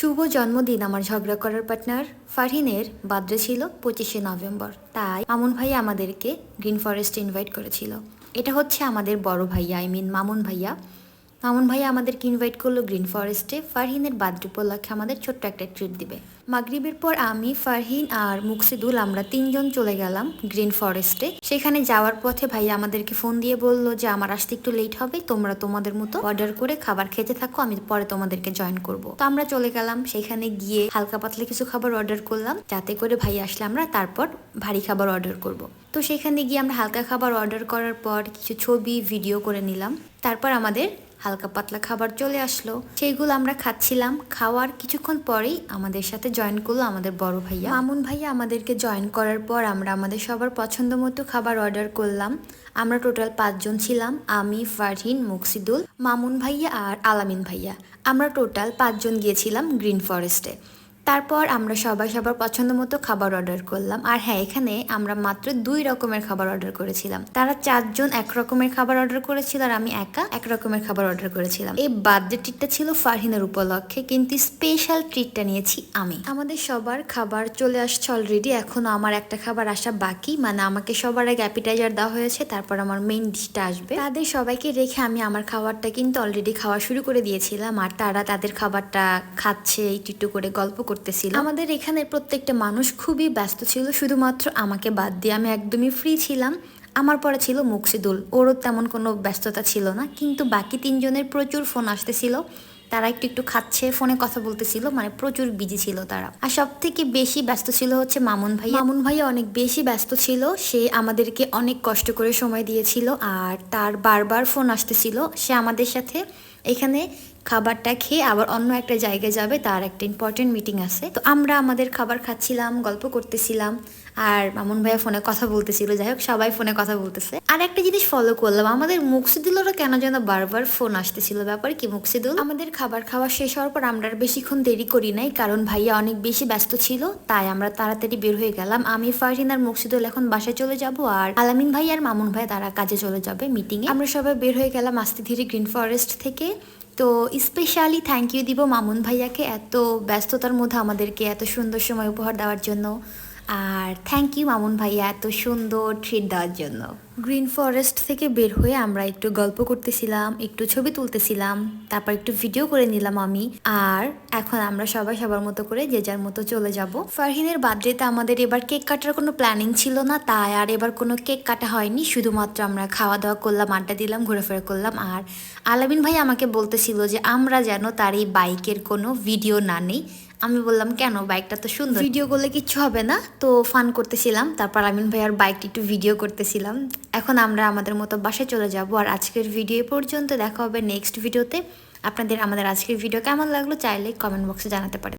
শুভ জন্মদিন আমার ঝগড়া করার পার্টনার ফারহিনের বাদ্রে ছিল পঁচিশে নভেম্বর। তাই মামুন ভাইয়া আমাদেরকে গ্রিন ফরেস্ট ইনভাইট করেছিল। এটা হচ্ছে আমাদের বড় ভাইয়া, আই মিন মামুন ভাইয়া। মামুন ভাইয়া আমাদেরকে ইনভাইট করল গ্রিন ফরেস্টে ফারহিনের বার্থডে উপলক্ষে আমাদের ছোট্ট একটা ট্রিট দিবে। মাগরিবের পর আমি, ফারহিন আর মুকসিদুল আমরা তিনজন চলে গেলাম গ্রিন ফরেস্টে সেখানে যাওয়ার পথে ভাইয়া আমাদেরকে ফোন দিয়ে বলল যে, আমার আসতে একটু লেট হবে, তোমরা তোমাদের মতো অর্ডার করে খাবার খেতে থাকো, আমি পরে তোমাদেরকে জয়েন করব। তো আমরা চলে গেলাম, সেখানে গিয়ে হালকা পাতলা কিছু খাবার অর্ডার করলাম। যাতে করে ভাই আসলে আমরা তারপর ভারী খাবার অর্ডার করব। তো সেখানে গিয়ে আমরা হালকা খাবার অর্ডার করার পর কিছু ছবি ভিডিও করে নিলাম। তারপর আমাদের হালকা পাতলা খাবার চলে আসলো। সেইগুলো আমরা খাচ্ছিলাম। খাওয়ার কিছুক্ষণ পরেই আমাদের সাথে জয়েন করল আমাদের বড় ভাইয়া। মামুন ভাইয়া আমাদেরকে জয়েন করার পর আমরা আমাদের সবার পছন্দ মতো খাবার অর্ডার করলাম। আমরা টোটাল পাঁচজন ছিলাম, আমি, ফারহিন, মুকসিদুল, মামুন ভাইয়া আর আলামিন ভাইয়া। আমরা টোটাল পাঁচজন গিয়েছিলাম গ্রিন ফরেস্টে তারপর আমরা সবাই সবার পছন্দ মতো খাবার অর্ডার করলাম। আর হ্যাঁ এখানে আমরা মাত্র দুই রকমের খাবার অর্ডার করেছিলাম। তারা চারজন এক রকমের খাবার অর্ডার করেছিল আর আমি একা এক রকমের খাবার অর্ডার করেছিলাম। এই বার্থডে ট্রিটটা ছিল ফারহিনের উপলক্ষে, কিন্তু স্পেশাল ট্রিটটা নিয়েছি আমি। আমাদের সবার খাবার চলে আসছে অলরেডি এখনও আমার একটা খাবার আসা বাকি। মানে আমাকে সবার আগে অ্যাপিটাইজার দেওয়া হয়েছে, তারপর আমার মেইন ডিশটা আসবে। তাদের সবাইকে রেখে আমি আমার খাবারটা কিন্তু অলরেডি খাওয়া শুরু করে দিয়েছিলাম। আর তারা তাদের খাবারটা খাচ্ছে, একটু একটু করে গল্প করতেছিল। আমাদের এখানে প্রত্যেকটা মানুষ খুবই ব্যস্ত ছিল, শুধুমাত্র আমাকে বাদ দিয়ে আমি একদমই ফ্রি ছিলাম। আমার পরে ছিল মুকসিদুল, ওরও তেমন কোনো ব্যস্ততা ছিল না, কিন্তু বাকি তিনজনের প্রচুর ফোন আসতেছিল। তারা একটু একটু খাচ্ছে, ফোনে কথা বলতেছিল মানে প্রচুর বিজি ছিল তারা। আর সব থেকে বেশি ব্যস্ত ছিল হচ্ছে মামুন ভাই মামুন ভাই অনেক বেশি ব্যস্ত ছিল, সে আমাদেরকে অনেক কষ্ট করে সময় দিয়েছিল, আর তার বারবার ফোন আসতেছিল। সে আমাদের সাথে এখানে খাবারটা খেয়ে আবার অন্য একটা জায়গায় যাবে, তার একটা ইম্পর্টেন্ট মিটিং আছে। তো আমরা আমাদের খাবার খাচ্ছিলাম, গল্প করতেছিলাম। আর মামুন ভাইয়া ফোনে কথা বলতেছিল, যাই হোক সবাই ফোনে কথা বলতেছে। আর একটা জিনিস ফলো করলাম, আমাদের মুকসিদুলেরও কেন যেন বারবার ফোন আসতেছিল, ব্যাপার কি মুকসিদুল? আমাদের খাবার খাওয়া শেষ হওয়ার পর আমরা আর বেশিক্ষণ দেরি করি নাই, কারণ ভাইয়া অনেক বেশি ব্যস্ত ছিল, তাই আমরা তাড়াতাড়ি বের হয়ে গেলাম। আমি, ফারহিন আর মুকসিদুল এখন বাসায় চলে যাব, আর আলামিন ভাই আর মামুন ভাই তারা কাজে চলে যাবে মিটিংয়ে আমরা সবাই বের হয়ে গেলাম আস্তে ধীরে গ্রিন ফরেস্ট থেকে। তো স্পেশালি থ্যাংক ইউ দিব মামুন ভাইয়াকে এত ব্যস্ততার মধ্যে আমাদেরকে এত সুন্দর সময় উপহার দেওয়ার জন্য। আর থ্যাংক ইউ মামুন ভাইয়া, এত সুন্দর ট্রিট দেওয়ার জন্য। গ্রিন ফরেস্ট থেকে বের হয়ে আমরা একটু গল্প করতেছিলাম, একটু ছবি তুলতেছিলাম, তারপর একটু ভিডিও করে নিলাম আমি। আর এখন আমরা সবাই সবার মতো করে যে যার মতো চলে যাব। ফারহিনের বার্থডেতে আমাদের এবার কেক কাটার কোনো প্ল্যানিং ছিল না, তাই আর এবার কোনো কেক কাটা হয়নি। শুধুমাত্র আমরা খাওয়া দাওয়া করলাম, আড্ডা দিলাম, ঘোরাফেরা করলাম। আর আলামিন ভাই আমাকে বলতেছিল যে আমরা যেন তার এই বাইকের কোনো ভিডিও না নেই। আমি বললাম, কেন? বাইকটা তো সুন্দর। ভিডিও করলে কিচ্ছু হবে না। তো ফান করতেছিলাম। তারপর আমিন ভাইয়ার বাইকটি একটু ভিডিও করতেছিলাম। এখন আমরা আমাদের মতো বাসায় চলে যাব। আর আজকের ভিডিও পর্যন্ত দেখা হবে নেক্সট ভিডিওতে আপনাদের আমাদের আজকের ভিডিও কেমন লাগল চাইলে কমেন্ট বক্সে জানাতে পারেন।